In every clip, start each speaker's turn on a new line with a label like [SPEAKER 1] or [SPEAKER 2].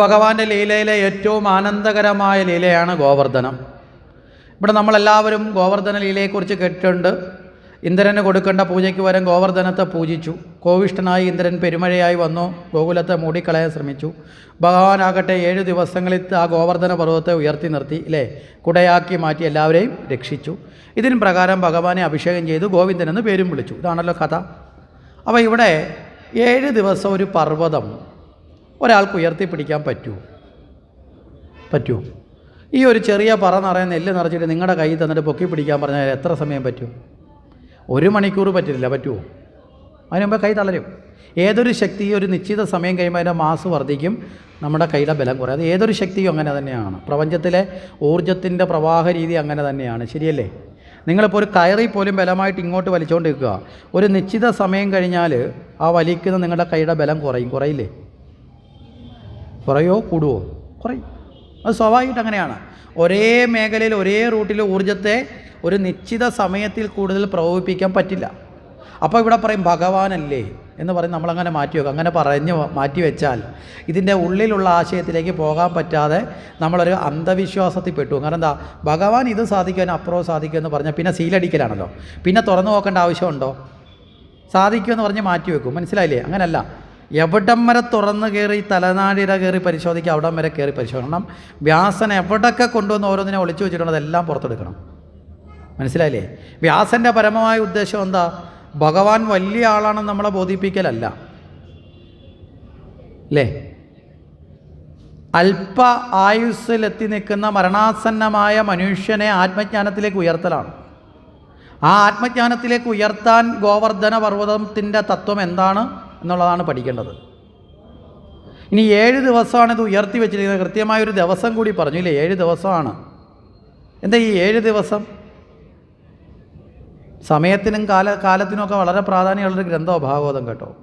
[SPEAKER 1] ഭഗവാന്റെ ലീലയിലെ ഏറ്റവും ആനന്ദകരമായ ലീലയാണ് ഗോവർദ്ധനം. ഇവിടെ നമ്മളെല്ലാവരും ഗോവർദ്ധന ലീലയെക്കുറിച്ച് കേട്ടിട്ടുണ്ട്. ഇന്ദ്രന് കൊടുക്കേണ്ട പൂജയ്ക്ക് വരം ഗോവർദ്ധനത്തെ പൂജിച്ചു. കോവിഷ്ഠനായി ഇന്ദ്രൻ പെരുമഴയായി വന്നു. ഗോകുലത്തെ മൂടിക്കളയാൻ ശ്രമിച്ചു. ഭഗവാനാകട്ടെ ഏഴ് ദിവസങ്ങളിൽ ആ ഗോവർദ്ധന പർവതത്തെ ഉയർത്തി നിർത്തി അല്ലേ കുടയാക്കി മാറ്റി എല്ലാവരെയും രക്ഷിച്ചു. ഇതിന് പ്രകാരം ഭഗവാനെ അഭിഷേകം ചെയ്തു. ഗോവിന്ദൻ എന്ന് പേരും വിളിച്ചു. ഇതാണല്ലോ കഥ. അപ്പോൾ ഇവിടെ ഏഴ് ദിവസം ഒരു പർവതം. ഒരാൾക്ക് ഉയർത്തിപ്പിടിക്കാൻ പറ്റുമോ പറ്റുമോ ഈ ഒരു ചെറിയ പറ നിറയെ നെല്ല് നിറച്ചിട്ട് നിങ്ങളുടെ കയ്യിൽ തന്നിട്ട് പൊക്കി പിടിക്കാൻ പറഞ്ഞാൽ എത്ര സമയം പറ്റും? ഒരു മണിക്കൂർ പറ്റില്ല പറ്റുമോ അതിനുമുമ്പ് കൈ തളരും. ഏതൊരു ശക്തി ഒരു നിശ്ചിത സമയം കഴിയുമ്പോൾ അതിന്റെ മാസ് വർദ്ധിക്കും നമ്മുടെ കയ്യിലെ ബലം കുറയും. അത് ഏതൊരു ശക്തിയും അങ്ങനെ തന്നെയാണ്. പ്രപഞ്ചത്തിലെ ഊർജത്തിന്റെ പ്രവാഹ രീതി അങ്ങനെ തന്നെയാണ്. ശരിയല്ലേ? നിങ്ങളിപ്പോൾ ഒരു കയറി പോലും ബലമായിട്ട് ഇങ്ങോട്ട് വലിച്ചുകൊണ്ടിരിക്കുക ഒരു നിശ്ചിത സമയം കഴിഞ്ഞാൽ ആ വലിക്കുന്ന നിങ്ങളുടെ കൈയുടെ ബലം കുറയും. കുറയില്ലേ? കുറയോ കൂടുവോ? കുറയും. അത് സ്വാഭാവികമായിട്ട് അങ്ങനെയാണ്. ഒരേ മേഖലയിൽ ഒരേ റൂട്ടിൽ ഊർജത്തെ ഒരു നിശ്ചിത സമയത്തിൽ കൂടുതൽ പ്രകോപിപ്പിക്കാൻ പറ്റില്ല. അപ്പോൾ ഇവിടെ പറയും ഭഗവാനല്ലേ എന്ന് പറയും. നമ്മളങ്ങനെ മാറ്റി വെക്കും. അങ്ങനെ പറഞ്ഞ് മാറ്റി വെച്ചാൽ ഇതിന്റെ ഉള്ളിലുള്ള ആശയത്തിലേക്ക് പോകാൻ പറ്റാതെ നമ്മളൊരു അന്ധവിശ്വാസത്തിൽ പെട്ടു. കാരണം എന്താ? ഭഗവാൻ ഇത് സാധിക്കുമെന്ന് അപ്പുറവും സാധിക്കുമെന്ന് പറഞ്ഞാൽ പിന്നെ സീലടിക്കലാണല്ലോ പിന്നെ തുറന്നു നോക്കേണ്ട ആവശ്യമുണ്ടോ? സാധിക്കുമെന്ന് പറഞ്ഞ് മാറ്റി വെക്കും. മനസ്സിലായില്ലേ? അങ്ങനല്ല. എവിടം വരെ തുറന്ന് കയറി തലനാടിര കയറി പരിശോധിക്കുക അവിടം വരെ കയറി പരിശോധിക്കണം. വ്യാസൻ എവിടൊക്കെ കൊണ്ടുവന്ന് ഓരോന്നിനെ ഒളിച്ചു വെച്ചിട്ടുണ്ട് അതെല്ലാം പുറത്തെടുക്കണം. മനസ്സിലായില്ലേ? വ്യാസന്റെ പരമമായ ഉദ്ദേശം എന്താ? ഭഗവാൻ വലിയ ആളാണെന്ന് നമ്മളെ ബോധിപ്പിക്കലല്ല. അല്ലേ അല്പ ആയുസ്സിലെത്തി നിൽക്കുന്ന മരണാസന്നമായ മനുഷ്യനെ ആത്മജ്ഞാനത്തിലേക്ക് ഉയർത്തലാണ്. ആ ആത്മജ്ഞാനത്തിലേക്ക് ഉയർത്താൻ ഗോവർദ്ധന പർവതത്തിന്റെ തത്വം എന്താണ്? എന്നുള്ളതാണ് പഠിക്കേണ്ടത്. ഇനി ഏഴ് ദിവസമാണ് ഇത് ഉയർത്തി വെച്ചിരിക്കുന്നത്. കൃത്യമായൊരു ദിവസം കൂടി പറഞ്ഞു ഇല്ലേ? ഏഴ് ദിവസമാണ്. എന്താ ഈ ഏഴ് ദിവസം? സമയത്തിനും കാല കാലത്തിനുമൊക്കെ വളരെ പ്രാധാന്യമുള്ളൊരു ഗ്രന്ഥമോ ഭാഗവതം കേട്ടോ?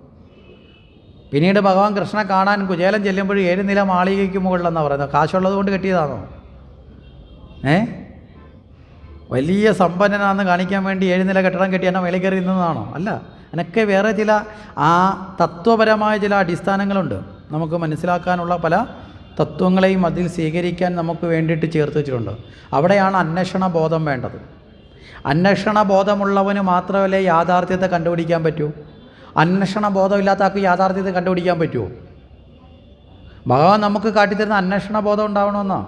[SPEAKER 1] പിന്നീട് ഭഗവാൻ കൃഷ്ണനെ കാണാൻ കുചേലം ചെല്ലുമ്പോൾ ഏഴ് നില മാളികയ്ക്ക് മുകളിലെന്നാണ് പറയുന്നത്. കാശുള്ളത് കൊണ്ട് കെട്ടിയതാണോ? ഏ? വലിയ സമ്പന്നനാണെന്ന് കാണിക്കാൻ വേണ്ടി ഏഴ് നില കെട്ടിടം കെട്ടി എന്നെ കയറി നിന്നതാണോ? അല്ല. അതിനൊക്കെ വേറെ ചില ആ തത്വപരമായ ചില അടിസ്ഥാനങ്ങളുണ്ട്. നമുക്ക് മനസ്സിലാക്കാനുള്ള പല തത്വങ്ങളെയും അതിൽ സ്വീകരിക്കാൻ നമുക്ക് വേണ്ടിയിട്ട് ചേർത്ത് വെച്ചിട്ടുണ്ട്. അവിടെയാണ് അന്വേഷണ ബോധം വേണ്ടത്. അന്വേഷണ ബോധമുള്ളവന് മാത്രമല്ലേ യാഥാർത്ഥ്യത്തെ കണ്ടുപിടിക്കാൻ പറ്റൂ? അന്വേഷണ ബോധമില്ലാത്ത ആൾക്ക് യാഥാർത്ഥ്യത്തെ കണ്ടുപിടിക്കാൻ പറ്റുമോ ഭഗവാൻ നമുക്ക് കാട്ടിത്തരുന്ന അന്വേഷണ ബോധം ഉണ്ടാവണമെന്നാ?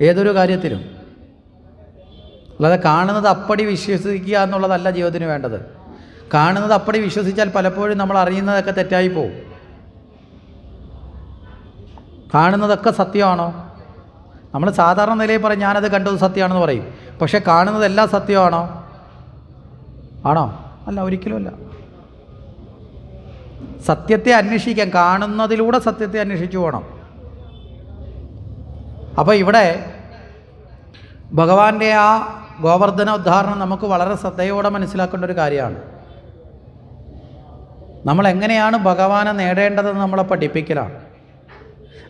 [SPEAKER 1] ഏതൊരു കാര്യത്തിലും. അല്ലാതെ കാണുന്നത് അപ്പടി വിശ്വസിക്കുക എന്നുള്ളതല്ല ജീവിതത്തിന് വേണ്ടത്. കാണുന്നത് അപ്പടി വിശ്വസിച്ചാൽ പലപ്പോഴും നമ്മൾ അറിയുന്നതൊക്കെ തെറ്റായി പോവും. കാണുന്നതൊക്കെ സത്യമാണോ? നമ്മൾ സാധാരണ നിലയിൽ പറയും ഞാനത് കണ്ടത് സത്യമാണെന്ന് പറയും. പക്ഷേ കാണുന്നതെല്ലാം സത്യമാണോ? ആണോ? അല്ല ഒരിക്കലുമല്ല സത്യത്തെ അന്വേഷിക്കാൻ കാണുന്നതിലൂടെ സത്യത്തെ അന്വേഷിച്ചു പോകണം. അപ്പോൾ ഇവിടെ ഭഗവാന്റെ ആ ഗോവർദ്ധന ഉദ്ധാരണം നമുക്ക് വളരെ ശ്രദ്ധയോടെ മനസ്സിലാക്കേണ്ട ഒരു കാര്യമാണ്. നമ്മൾ എങ്ങനെയാണ് ഭഗവാനെ നേടേണ്ടതെന്ന് നമ്മളെ പഠിപ്പിക്കലാണ്.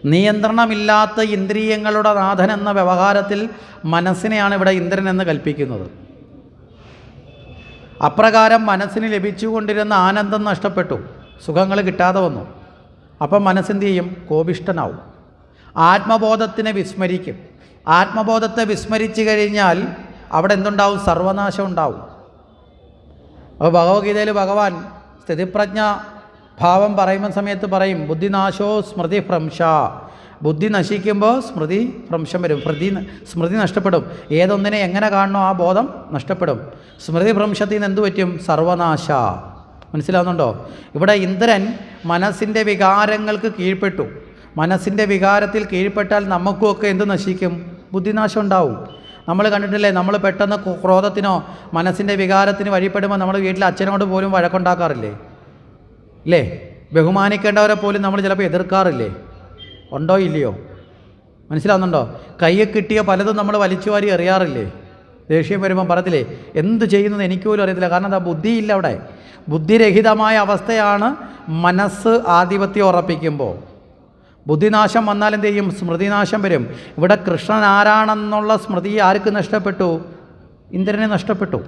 [SPEAKER 1] നിയന്ത്രണമില്ലാത്ത ഇന്ദ്രിയങ്ങളുടെ നാഥൻ എന്ന വ്യവഹാരത്തിൽ മനസ്സിനെയാണ് ഇവിടെ ഇന്ദ്രൻ എന്ന് കൽപ്പിക്കുന്നത്. അപ്രകാരം മനസ്സിന് ലഭിച്ചുകൊണ്ടിരുന്ന ആനന്ദം നഷ്ടപ്പെട്ടു. സുഖങ്ങൾ കിട്ടാതെ വന്നു. അപ്പം മനസ്സെന്ത് ചെയ്യും? കോപിഷ്ടനാവും ആത്മബോധത്തിനെ വിസ്മരിക്കും. ആത്മബോധത്തെ വിസ്മരിച്ചു കഴിഞ്ഞാൽ അവിടെ എന്തുണ്ടാവും? സർവനാശം ഉണ്ടാവും. അപ്പോൾ ഭഗവത്ഗീതയിൽ ഭഗവാൻ സ്ഥിതിപ്രജ്ഞ ഭാവം പറയുന്ന സമയത്ത് പറയും ബുദ്ധിനാശോ സ്മൃതി ഭ്രംശ. ബുദ്ധി നശിക്കുമ്പോൾ സ്മൃതി ഭ്രംശം വരും. സ്മൃതി സ്മൃതി നഷ്ടപ്പെടും. ഏതൊന്നിനെ എങ്ങനെ കാണണോ ആ ബോധം നഷ്ടപ്പെടും. സ്മൃതി ഭ്രംശത്തിൽ നിന്ന് എന്തു പറ്റും? സർവനാശ. മനസ്സിലാവുന്നുണ്ടോ? ഇവിടെ ഇന്ദ്രൻ മനസ്സിന്റെ വികാരങ്ങൾക്ക് കീഴ്പ്പെട്ടു. മനസ്സിന്റെ വികാരത്തിൽ കീഴ്പ്പെട്ടാൽ നമുക്കുമൊക്കെ എന്ത് നശിക്കും? ബുദ്ധിനാശം ഉണ്ടാവും. നമ്മൾ കണ്ടിട്ടില്ലേ നമ്മൾ പെട്ടെന്ന് ക്രോ- ക്രോധത്തിനോ മനസ്സിന്റെ വികാരത്തിന് വഴിപ്പെടുമ്പോൾ നമ്മൾ വീട്ടിൽ അച്ഛനോട് പോലും വഴക്കുണ്ടാക്കാറില്ലേ? ഇല്ലേ? ബഹുമാനിക്കേണ്ടവരെ പോലും നമ്മൾ ചിലപ്പോൾ എതിർക്കാറില്ലേ? ഉണ്ടോ ഇല്ലയോ? മനസ്സിലാവുന്നുണ്ടോ? കയ്യെ കിട്ടിയ പലതും നമ്മൾ വലിച്ചു വാരി എറിയാറില്ലേ? ദേഷ്യം വരുമ്പം പറയത്തില്ലേ എന്ത് ചെയ്യുന്നത് എനിക്ക് പോലും അറിയത്തില്ല. കാരണം എന്താ ബുദ്ധിയില്ല അവിടെ. ബുദ്ധിരഹിതമായ അവസ്ഥയാണ് മനസ്സ് ആധിപത്യം ഉറപ്പിക്കുമ്പോൾ. ബുദ്ധിനാശം വന്നാൽ എന്ത് ചെയ്യും സ്മൃതിനാശം വരും. ഇവിടെ കൃഷ്ണൻ ആരാണെന്നുള്ള സ്മൃതി ആർക്ക് നഷ്ടപ്പെട്ടു? ഇന്ദ്രനെ നഷ്ടപ്പെട്ടു.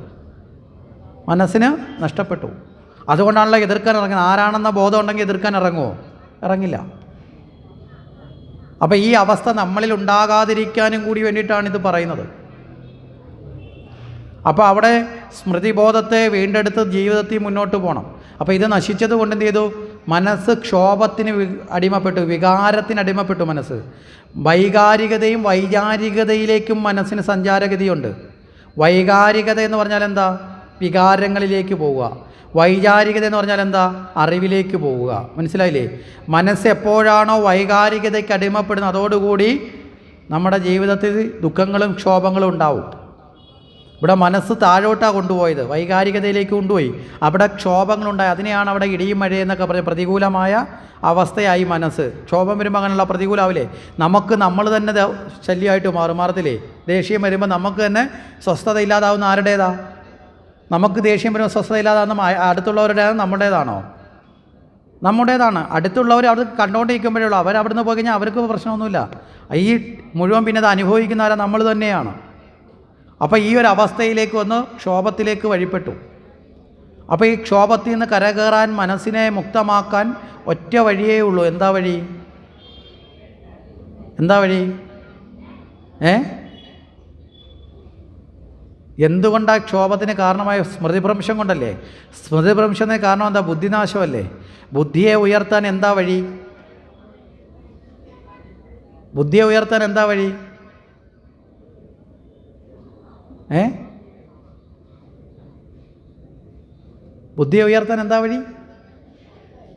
[SPEAKER 1] മനസ്സിന് നഷ്ടപ്പെട്ടു. അതുകൊണ്ടാണല്ലോ എതിർക്കാൻ ഇറങ്ങുന്നത്. ആരാണെന്ന ബോധം ഉണ്ടെങ്കിൽ എതിർക്കാൻ ഇറങ്ങുമോ? ഇറങ്ങില്ല. അപ്പോൾ ഈ അവസ്ഥ നമ്മളിൽ ഉണ്ടാകാതിരിക്കാനും കൂടി വേണ്ടിയിട്ടാണ് ഇത് പറയുന്നത്. അപ്പോൾ അവിടെ സ്മൃതിബോധത്തെ വീണ്ടെടുത്ത് ജീവിതത്തിൽ മുന്നോട്ട് പോകണം. അപ്പോൾ ഇത് നശിച്ചത് കൊണ്ട് എന്ത് ചെയ്തു? മനസ്സ് ക്ഷോഭത്തിന് അടിമപ്പെട്ടു വികാരത്തിന് അടിമപ്പെട്ടു മനസ്സ്. വൈകാരികതയും വൈചാരികതയിലേക്കും മനസ്സിന് സഞ്ചാരഗതിയുണ്ട്. വൈകാരികത എന്ന് പറഞ്ഞാൽ എന്താ? വികാരങ്ങളിലേക്ക് പോവുക. വൈചാരികത എന്ന് പറഞ്ഞാൽ എന്താ? അറിവിലേക്ക് പോവുക. മനസ്സിലായില്ലേ? മനസ്സ് എപ്പോഴാണോ വൈകാരികതയ്ക്ക് അടിമപ്പെടുന്നത് അതോടുകൂടി നമ്മുടെ ജീവിതത്തിൽ ദുഃഖങ്ങളും ക്ഷോഭങ്ങളും ഉണ്ടാവും. ഇവിടെ മനസ്സ് താഴോട്ടാണ് കൊണ്ടുപോയത്. വൈകാരികതയിലേക്ക് കൊണ്ടുപോയി. അവിടെ ക്ഷോഭങ്ങളുണ്ടായി. അതിനെയാണ് അവിടെ ഇടിയും മഴയെന്നൊക്കെ പറഞ്ഞ് പ്രതികൂലമായ അവസ്ഥയായി മനസ്സ്. ക്ഷോഭം വരുമ്പോൾ അങ്ങനെയുള്ള പ്രതികൂലാവില്ലേ? നമുക്ക് നമ്മൾ തന്നെ ശല്യമായിട്ട് മാറും മാറത്തില്ലേ ദേഷ്യം വരുമ്പോൾ നമുക്ക് തന്നെ സ്വസ്ഥത ഇല്ലാതാവുന്ന ആരുടേതാ? നമുക്ക് ദേഷ്യം വരുമ്പോൾ സ്വസ്ഥത ഇല്ലാതാവുന്ന അടുത്തുള്ളവരുടെ നമ്മുടേതാണോ? നമ്മുടേതാണ്. അടുത്തുള്ളവർ അവർ കണ്ടുകൊണ്ടിരിക്കുമ്പോഴേ ഉള്ളൂ. അവർ അവിടുന്ന് പോയി കഴിഞ്ഞാൽ അവർക്ക് പ്രശ്നമൊന്നുമില്ല. ഈ മുഴുവൻ പിന്നെ അത് അനുഭവിക്കുന്നവരെ നമ്മൾ തന്നെയാണ്. അപ്പോൾ ഈ ഒരു അവസ്ഥയിലേക്ക് വന്ന് ക്ഷോഭത്തിലേക്ക് വഴിപ്പെട്ടു. അപ്പോൾ ഈ ക്ഷോഭത്തിൽ നിന്ന് കരകയറാൻ മനസ്സിനെ മുക്തമാക്കാൻ ഒറ്റ വഴിയേ ഉള്ളൂ. എന്താ വഴി? എന്താ വഴി? ഏ? എന്തുകൊണ്ടാണ് ക്ഷോഭത്തിന് കാരണമായ സ്മൃതിഭ്രംശം കൊണ്ടല്ലേ? സ്മൃതിഭ്രംശത്തിന് കാരണം എന്താ? ബുദ്ധിനാശമല്ലേ? ബുദ്ധിയെ ഉയർത്താൻ എന്താ വഴി? ബുദ്ധിയെ ഉയർത്താൻ എന്താ വഴി? ഏ? ബുദ്ധിയെ ഉയർത്താൻ എന്താ വഴി?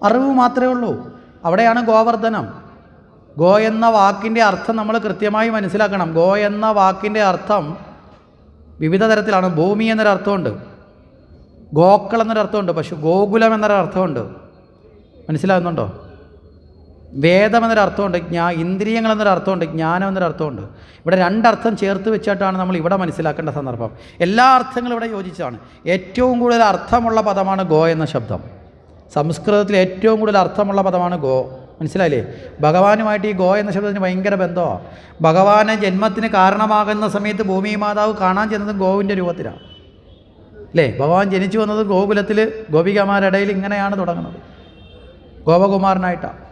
[SPEAKER 1] അറിവ് മാത്രമേ ഉള്ളൂ. അവിടെയാണ് ഗോവർദ്ധനം. ഗോ എന്ന വാക്കിന്റെ അർത്ഥം നമ്മൾ കൃത്യമായി മനസ്സിലാക്കണം. ഗോ എന്ന വാക്കിന്റെ അർത്ഥം വിവിധ തരത്തിലാണ്. ഭൂമി എന്നൊരർത്ഥമുണ്ട് ഗോക്കൾ എന്നൊരർത്ഥമുണ്ട് പക്ഷെ ഗോകുലം എന്നൊരർത്ഥമുണ്ട് മനസ്സിലാകുന്നുണ്ടോ? വേദം എന്നൊരർത്ഥമുണ്ട് ജ്ഞാ ഇന്ദ്രിയങ്ങൾ എന്നൊരർത്ഥമുണ്ട് ജ്ഞാനം എന്നൊരർത്ഥമുണ്ട് ഇവിടെ രണ്ടർത്ഥം ചേർത്ത് വെച്ചിട്ടാണ് നമ്മൾ ഇവിടെ മനസ്സിലാക്കേണ്ട സന്ദർഭം. എല്ലാ അർത്ഥങ്ങളും ഇവിടെ യോജിച്ചതാണ്. ഏറ്റവും കൂടുതൽ അർത്ഥമുള്ള പദമാണ് ഗോ എന്ന ശബ്ദം. സംസ്കൃതത്തിൽ ഏറ്റവും കൂടുതൽ അർത്ഥമുള്ള പദമാണ് ഗോ. മനസ്സിലായില്ലേ? ഭഗവാനുമായിട്ട് ഈ ഗോ എന്ന ശബ്ദത്തിന് ഭയങ്കര ബന്ധമാണ്. ഭഗവാനെ ജന്മത്തിന് കാരണമാകുന്ന സമയത്ത് ഭൂമി മാതാവ് കാണാൻ ചെന്നത് ഗോവിന്റെ രൂപത്തിലാണ്. അല്ലേ ഭഗവാൻ ജനിച്ചു വന്നത് ഗോകുലത്തിൽ ഗോപികമാരുടെ ഇടയിൽ ഇങ്ങനെയാണ് തുടങ്ങുന്നത്. ഗോപകുമാരനായിട്ടാണ്.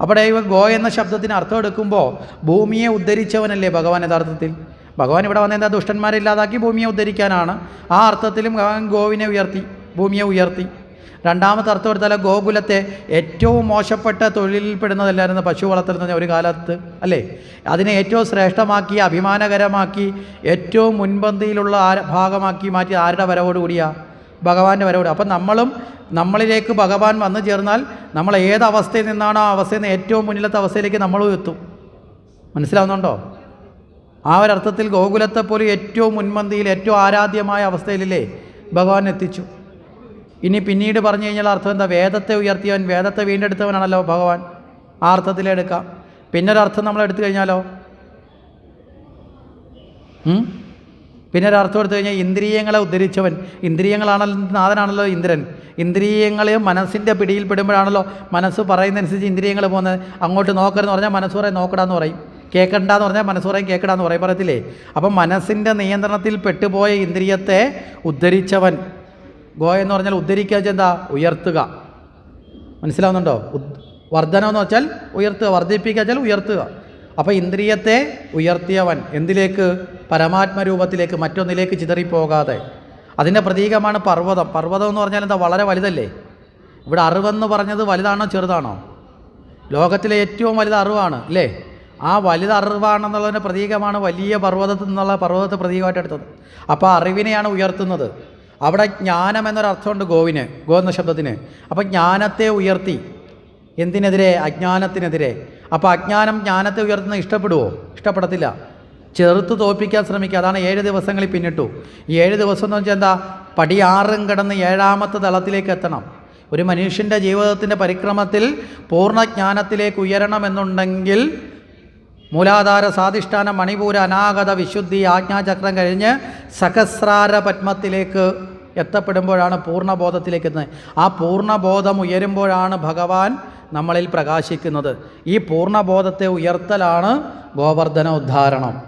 [SPEAKER 1] അവിടെ ഇവ ഗോ എന്ന ശബ്ദത്തിന് അർത്ഥം എടുക്കുമ്പോൾ ഭൂമിയെ ഉദ്ധരിച്ചവനല്ലേ ഭഗവാൻ യഥാർത്ഥത്തിൽ? ഭഗവാൻ ഇവിടെ വന്ന എന്താ ദുഷ്ടന്മാരെ ഇല്ലാതാക്കി ഭൂമിയെ ഉദ്ധരിക്കാനാണ്. ആ അർത്ഥത്തിലും ഭഗവാൻ ഗോവിനെ ഉയർത്തി ഭൂമിയെ ഉയർത്തി. രണ്ടാമത്തെ അർത്ഥം എടുത്താൽ ഗോകുലത്തെ ഏറ്റവും മോശപ്പെട്ട തൊഴിലിൽപ്പെടുന്നതല്ലായിരുന്നു പശു വളർത്തുന്ന ഒരു കാലത്ത് അല്ലേ? അതിനെ ഏറ്റവും ശ്രേഷ്ഠമാക്കി അഭിമാനകരമാക്കി ഏറ്റവും മുൻപന്തിയിലുള്ള ഭാഗമാക്കി മാറ്റി ആരുടെ വരവോടുകൂടിയാ? ഭഗവാന്റെ വരവോട് അപ്പം നമ്മളും നമ്മളിലേക്ക് ഭഗവാൻ വന്നു ചേർന്നാൽ നമ്മൾ ഏത് അവസ്ഥയിൽ നിന്നാണോ ആ അവസ്ഥയിൽ നിന്ന് ഏറ്റവും മുന്നിലത്തെ അവസ്ഥയിലേക്ക് നമ്മളും എത്തും. മനസ്സിലാവുന്നുണ്ടോ? ആ ഒരർത്ഥത്തിൽ ഗോകുലത്തെ പോലും ഏറ്റവും മുൻപന്തിയിൽ ഏറ്റവും ആരാധ്യമായ അവസ്ഥയിലല്ലേ ഭഗവാൻ എത്തിച്ചു. ഇനി പിന്നീട് പറഞ്ഞു കഴിഞ്ഞാൽ അർത്ഥം എന്താ? വേദത്തെ ഉയർത്തിയവൻ വേദത്തെ വീണ്ടെടുത്തവനാണല്ലോ ഭഗവാൻ. ആ അർത്ഥത്തിലെടുക്കാം പിന്നൊരർത്ഥം നമ്മൾ എടുത്തു കഴിഞ്ഞാലോ? പിന്നെ ഒരു അർത്ഥം എടുത്തു കഴിഞ്ഞാൽ ഇന്ദ്രിയങ്ങളെ ഉദ്ധരിച്ചവൻ. ഇന്ദ്രിയങ്ങളാണല്ലോ നാഥനാണല്ലോ ഇന്ദ്രൻ. ഇന്ദ്രിയങ്ങളെ മനസ്സിന്റെ പിടിയിൽപ്പെടുമ്പോഴാണല്ലോ മനസ്സ് പറയുന്നതനുസരിച്ച് ഇന്ദ്രിയങ്ങൾ പോകുന്നത്. അങ്ങോട്ട് നോക്കരുതെന്ന് പറഞ്ഞാൽ മനസ്സ് പറയും നോക്കടാന്ന് പറയും. കേൾക്കണ്ടെന്ന് പറഞ്ഞാൽ മനസ്സ് പറയും കേൾക്കടാന്ന് പറയും. പറയത്തില്ലേ? അപ്പം മനസ്സിന്റെ നിയന്ത്രണത്തിൽ പെട്ടുപോയ ഇന്ദ്രിയത്തെ ഉദ്ധരിച്ചവൻ. ഗോ എന്ന് പറഞ്ഞാൽ ഉദ്ധരിക്കുക എന്താ? ഉയർത്തുക. മനസ്സിലാവുന്നുണ്ടോ? വർധനമെന്ന് വെച്ചാൽ ഉയർത്തുക വർദ്ധിപ്പിക്കുക വെച്ചാൽ ഉയർത്തുക. അപ്പോൾ ഇന്ദ്രിയത്തെ ഉയർത്തിയവൻ. എന്തിലേക്ക്? പരമാത്മരൂപത്തിലേക്ക് മറ്റൊന്നിലേക്ക് ചിതറിപ്പോകാതെ. അതിന്റെ പ്രതീകമാണ് പർവതം. പർവതം എന്ന് പറഞ്ഞാൽ എന്താ? വളരെ വലുതല്ലേ? ഇവിടെ അറിവെന്ന് പറഞ്ഞത് വലുതാണോ ചെറുതാണോ? ലോകത്തിലെ ഏറ്റവും വലുത് അറിവാണ് അല്ലേ? ആ വലുത് അറിവാണെന്നുള്ളതിന്റെ പ്രതീകമാണ് വലിയ പർവതത്തിൽ നിന്നുള്ള പർവതത്തെ പ്രതീകമായിട്ട് എടുത്തത്. അപ്പോൾ അറിവിനെയാണ് ഉയർത്തുന്നത്. അവിടെ ജ്ഞാനം എന്നൊരർത്ഥമുണ്ട് ഗോവിന് ഗോ എന്ന ശബ്ദത്തിന്. അപ്പോൾ ജ്ഞാനത്തെ ഉയർത്തി. എന്തിനെതിരെ? അജ്ഞാനത്തിനെതിരെ. അപ്പോൾ അജ്ഞാനം ജ്ഞാനത്തെ ഉയർത്തുന്ന ഇഷ്ടപ്പെടുമോ ഇഷ്ടപ്പെടത്തില്ല. ചെറുത്ത് തോൽപ്പിക്കാൻ ശ്രമിക്കുക. അതാണ് ഏഴ് ദിവസങ്ങളിൽ പിന്നിട്ടു. ഏഴ് ദിവസം എന്ന് വെച്ചാൽ എന്താ? പടിയാറും കിടന്ന് ഏഴാമത്തെ തലത്തിലേക്ക് എത്തണം. ഒരു മനുഷ്യന്റെ ജീവിതത്തിന്റെ പരിക്രമത്തിൽ പൂർണജ്ഞാനത്തിലേക്ക് ഉയരണമെന്നുണ്ടെങ്കിൽ മൂലാധാര സാധിഷ്ഠാന മണിപൂര അനാഗത വിശുദ്ധി ആജ്ഞാചക്രം കഴിഞ്ഞ് സഹസ്രാര പത്മത്തിലേക്ക് എത്തപ്പെടുമ്പോഴാണ് പൂർണബോധത്തിലേക്ക് എത്തുന്നത്. ആ പൂർണബോധം ഉയരുമ്പോഴാണ് ഭഗവാൻ നമ്മളിൽ പ്രകാശിക്കുന്നത്. ഈ പൂർണബോധത്തെ ഉയർത്തലാണ് ഗോവർദ്ധന ഉദ്ധാരണം.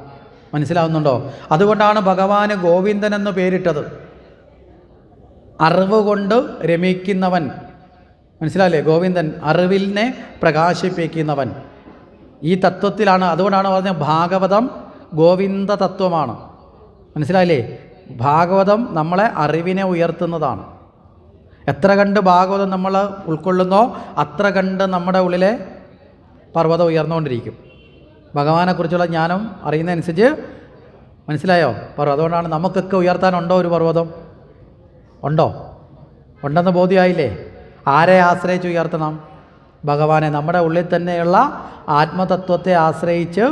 [SPEAKER 1] മനസ്സിലാവുന്നുണ്ടോ? അതുകൊണ്ടാണ് ഭഗവാന് ഗോവിന്ദൻ എന്ന് പേരിട്ടത്. അറിവ് കൊണ്ട് രമിക്കുന്നവൻ. മനസ്സിലായില്ലേ? ഗോവിന്ദൻ അറിവിനെ പ്രകാശിപ്പിക്കുന്നവൻ. ഈ തത്വത്തിലാണ് അതുകൊണ്ടാണ് പറഞ്ഞത് ഭാഗവതം ഗോവിന്ദ തത്വമാണ്. മനസ്സിലായില്ലേ? ഭാഗവതം നമ്മളെ അറിവിനെ ഉയർത്തുന്നതാണ്. എത്ര കണ്ട് ഭാഗവതം നമ്മൾ ഉൾക്കൊള്ളുന്നോ അത്ര കണ്ട് നമ്മുടെ ഉള്ളിലെ പർവതം ഉയർന്നുകൊണ്ടിരിക്കും. ഭഗവാനെക്കുറിച്ചുള്ള ജ്ഞാനം അറിയുന്നതനുസരിച്ച് മനസ്സിലായോ പർവതം? അതുകൊണ്ടാണ് നമുക്കൊക്കെ ഉയർത്താനുണ്ടോ ഒരു പർവതം? ഉണ്ടോ? ഉണ്ടെന്ന് ബോധ്യമായില്ലേ? ആരെ ആശ്രയിച്ച് ഉയർത്തണം? ഭഗവാനെ നമ്മുടെ ഉള്ളിൽ തന്നെയുള്ള ആത്മതത്വത്തെ ആശ്രയിച്ച്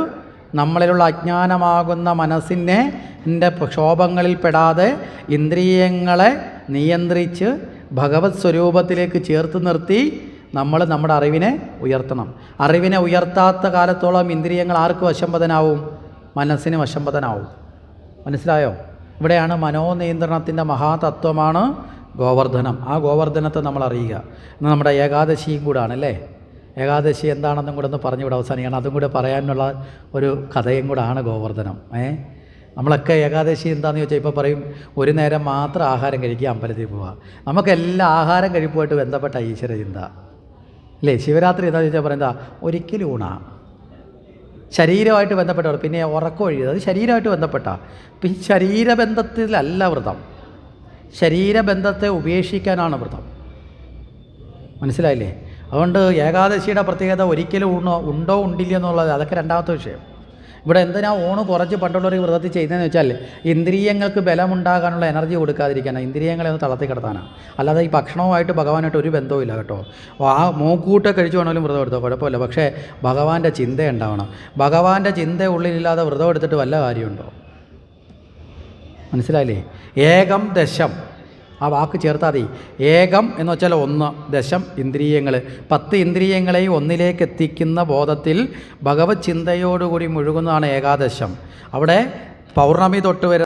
[SPEAKER 1] നമ്മളിലുള്ള അജ്ഞാനമാകുന്ന മനസ്സിനെ എന്റെ ക്ഷോഭങ്ങളിൽ പെടാതെ ഇന്ദ്രിയങ്ങളെ നിയന്ത്രിച്ച് ഭഗവത് സ്വരൂപത്തിലേക്ക് ചേർത്ത് നിർത്തി നമ്മൾ നമ്മുടെ അറിവിനെ ഉയർത്തണം. അറിവിനെ ഉയർത്താത്ത കാലത്തോളം ഇന്ദ്രിയങ്ങൾ ആർക്ക് വശംപതനാവും മനസ്സിന് വശംപതനാവും മനസ്സിലായോ? ഇവിടെയാണ് മനോനിയന്ത്രണത്തിന്റെ മഹാതത്വമാണ് ഗോവർദ്ധനം. ആ ഗോവർദ്ധനത്തെ നമ്മൾ അറിയുക. ഇന്ന് നമ്മുടെ ഏകാദശിയും കൂടാണ് അല്ലേ? ഏകാദശി എന്താണെന്നും കൂടെ ഒന്ന് പറഞ്ഞു ഇവിടെ അവസാനിക്കണം. അതും കൂടെ പറയാനുള്ള ഒരു കഥയും കൂടാണ് ഗോവർദ്ധനം. ഏ? നമ്മളൊക്കെ ഏകാദശി എന്താണെന്ന് ചോദിച്ചാൽ ഇപ്പോൾ പറയും ഒരു നേരം മാത്രം ആഹാരം കഴിക്കുക അമ്പലത്തിൽ പോവുക. നമുക്കെല്ലാം ആഹാരം കഴിപ്പുമായിട്ട് ബന്ധപ്പെട്ട ഈശ്വര ചിന്ത അല്ലേ? ശിവരാത്രി എന്താ ചോദിച്ചാൽ പറയുന്നത് ഒരിക്കലും ഊണാണ് ശരീരമായിട്ട് ബന്ധപ്പെട്ടവർ പിന്നെ ഉറക്കം ഒഴിയുന്നത് അത് ശരീരമായിട്ട് ബന്ധപ്പെട്ട. പിന്നെ ശരീരബന്ധത്തിലല്ല വ്രതം. ശരീരബന്ധത്തെ ഉപേക്ഷിക്കാനാണ് വ്രതം. മനസ്സിലായില്ലേ? അതുകൊണ്ട് ഏകാദശിയുടെ പ്രത്യേകത ഒരിക്കലും ഊണോ ഉണ്ടോ ഉണ്ടില്ല എന്നുള്ളത് അതൊക്കെ രണ്ടാമത്തെ വിഷയം. ഇവിടെ എന്തിനാ ഊണ് കുറച്ച് പണ്ടുള്ളവർ വ്രതത്തിൽ ചെയ്യുന്നതെന്ന് വെച്ചാൽ ഇന്ദ്രിയങ്ങൾക്ക് ബലമുണ്ടാകാനുള്ള എനർജി കൊടുക്കാതിരിക്കാനാണ്. ഇന്ദ്രിയങ്ങളെ ഒന്ന് തളർത്തി കിടത്താനാണ്. അല്ലാതെ ഈ ഭക്ഷണവുമായിട്ട് ഭഗവാനായിട്ട് ഒരു ബന്ധവുമില്ല കേട്ടോ. ആ മൂക്കൂട്ടെ കഴിച്ചു വേണമെങ്കിലും വ്രതം എടുത്തോ കുഴപ്പമില്ല. പക്ഷേ ഭഗവാന്റെ ചിന്ത ഉണ്ടാവണം. ഭഗവാന്റെ ചിന്ത ഉള്ളിലില്ലാതെ വ്രതം എടുത്തിട്ട് വല്ല കാര്യമുണ്ടോ? മനസ്സിലായില്ലേ? ഏകം ദശം. ആ വാക്ക് ചേർത്താൽ മതി. ഏകം എന്ന് വെച്ചാൽ ഒന്ന് ദശം ഇന്ദ്രിയങ്ങൾ. പത്ത് ഇന്ദ്രിയങ്ങളെയും ഒന്നിലേക്ക് എത്തിക്കുന്ന ബോധത്തിൽ ഭഗവത് ചിന്തയോടുകൂടി മുഴുകുന്നതാണ് ഏകാദശം. അവിടെ പൗർണമി തൊട്ട്